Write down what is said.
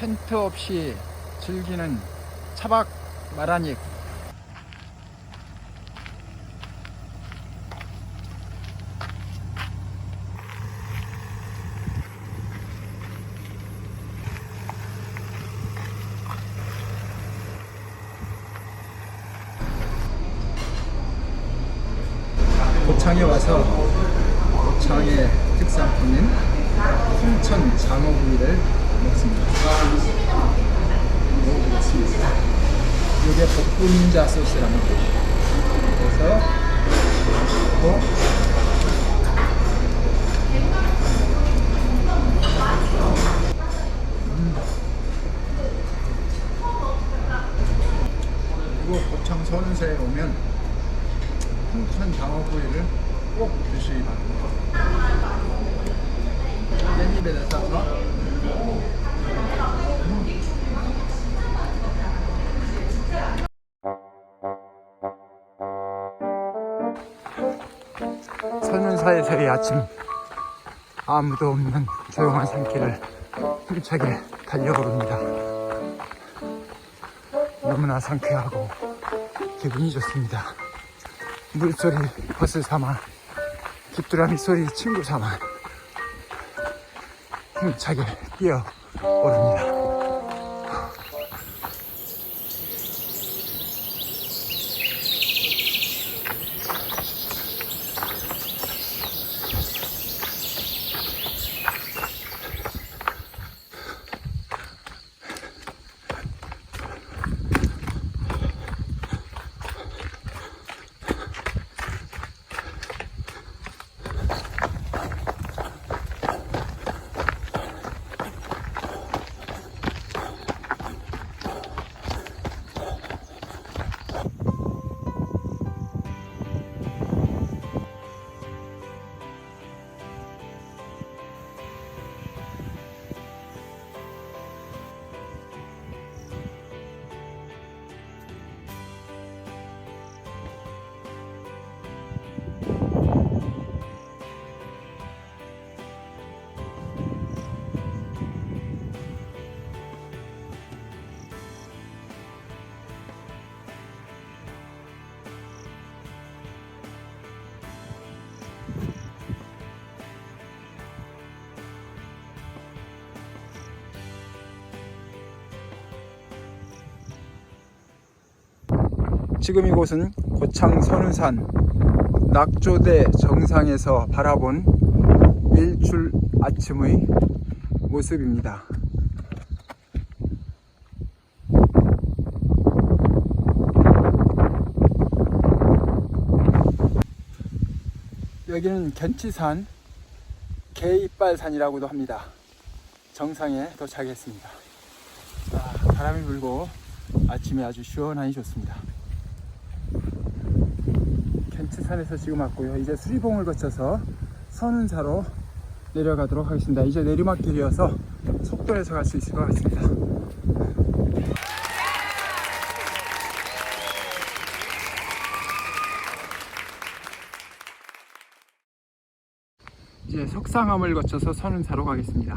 텐트 없이 즐기는 차박 마라닉. 고창에 와서 고창의 특산품인 홍천 장어구이를 이게 볶음자 소스랍니다. 그래서 넣고 음. 그리고 고창 선운사에 오면 홍천 장어구이를 꼭 드시기 바랍니다. 깻잎에다 싸서 선운사에서의 아침 아무도 없는 조용한 산길을 힘차게 달려오릅니다. 너무나 상쾌하고 기분이 좋습니다. 물소리 버스 삼아 깃두라미 소리 친구 삼아 힘차게 뛰어 오릅니다. 지금 이곳은 고창 선운산 낙조대 정상에서 바라본 일출 아침의 모습입니다. 여기는 견치산 개이빨산이라고도 합니다. 정상에 도착했습니다. 아, 바람이 불고 아침에 아주 시원하니 좋습니다. 켄츠산에서 지금 왔고요. 이제 수리봉을 거쳐서 선운사로 내려가도록 하겠습니다. 이제 내리막길이어서 속도에서 갈 수 있을 것 같습니다. 이제 석상암을 거쳐서 선운사로 가겠습니다.